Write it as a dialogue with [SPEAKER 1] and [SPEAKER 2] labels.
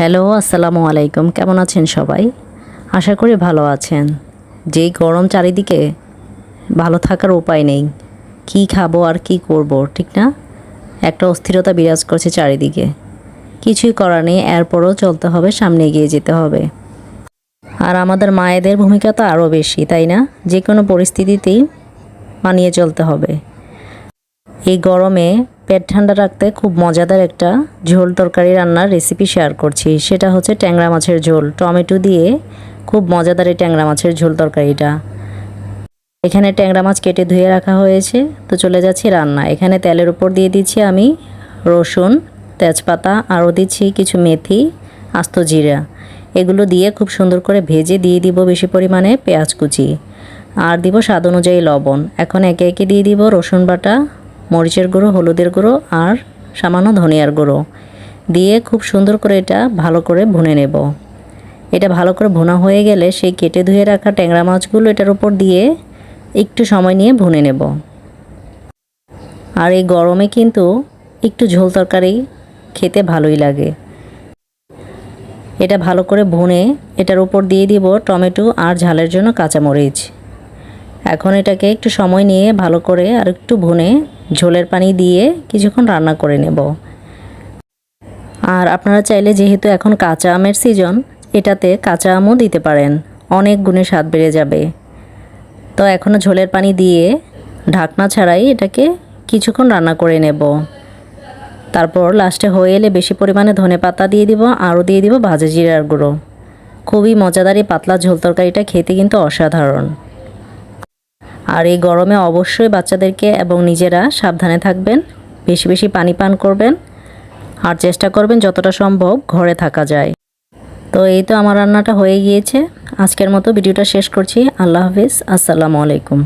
[SPEAKER 1] Hello, আসসালামু আলাইকুম। কেমন আছেন সবাই? আশা করি ভালো আছেন। যেই গরম চারিদিকে, ভালো থাকার উপায় নেই। কি খাব আর কি করব, ঠিক না? একটা অস্থিরতা বিরাজ করছে চারিদিকে। কিছুই করার নেই, এরপরও চলতে হবে, সামনে এগিয়ে যেতে হবে। আর আমাদের মায়েদের ভূমিকা তো আরও বেশি, তাই না? যে কোনো পরিস্থিতিতেই মানিয়ে চলতে হবে। এই গরমে পেট ঠান্ডা রাখতে খুব মজাদার একটা ঝোল তরকারি রান্নার রেসিপি শেয়ার করছি। সেটা হচ্ছে ট্যাংরা মাছের ঝোল। টমেটো দিয়ে খুব মজাদার এই ট্যাংরা মাছের ঝোল তরকারিটা। এখানে ট্যাংরা মাছ কেটে ধুয়ে রাখা হয়েছে। তো চলে যাচ্ছি রান্না। এখানে তেলের উপর দিয়ে দিচ্ছি আমি রসুন, তেজপাতা, আরও দিচ্ছি কিছু মেথি, আস্ত জিরা। এগুলো দিয়ে খুব সুন্দর করে ভেজে দিয়ে দিব বেশি পরিমাণে পেঁয়াজ কুচি। আর দিব স্বাদ অনুযায়ী লবণ। এখন একে একে দিয়ে দিব রসুন বাটা মরিচের গুঁড়ো, হলুদের গুঁড়ো আর সামান্য ধনিয়ার গুঁড়ো। দিয়ে খুব সুন্দর করে এটা ভালো করে ভুনে নেব। এটা ভালো করে ভুনা হয়ে গেলে সেই কেটে ধুয়ে রাখা ট্যাংরা মাছগুলো এটার উপর দিয়ে একটু সময় নিয়ে ভুনে নেব। আর এই গরমে কিন্তু একটু ঝোল তরকারি খেতে ভালোই লাগে। এটা ভালো করে ভুনে এটার উপর দিয়ে দিব টমেটো আর ঝালের জন্য কাঁচামরিচ। এখন এটাকে একটু সময় নিয়ে ভালো করে আর একটু ভুনে ঝোলের পানি দিয়ে কিছুক্ষণ রান্না করে নেব। আর আপনারা চাইলে যেহেতু এখন কাঁচা আমের সিজন এটাতে কাঁচা আমও দিতে পারেন। অনেক গুণে স্বাদ বেড়ে যাবে। তো এখনও ঝোলের পানি দিয়ে ঢাকনা ছাড়াই এটাকে কিছুক্ষণ রান্না করে নেব। তারপর লাস্টে হয়ে এলে বেশি পরিমাণে ধনে পাতা দিয়ে দিব, আরও দিয়ে দিব ভাজা জিরার গুঁড়ো। খুবই মজাদার পাতলা ঝোল তরকারিটা খেতে কিন্তু অসাধারণ। আর এই গরমে অবশ্যই বাচ্চাদেরকে এবং নিজেরা সাবধানে থাকবেন, বেশি বেশি পানি পান করবেন, আর চেষ্টা করবেন যতটা সম্ভব ঘরে থাকা যায়। তো এই তো আমার রান্নাটা হয়ে গিয়েছে। আজকের মতো ভিডিওটা শেষ করছি। আল্লাহ হাফিজ। আসসালামু আলাইকুম।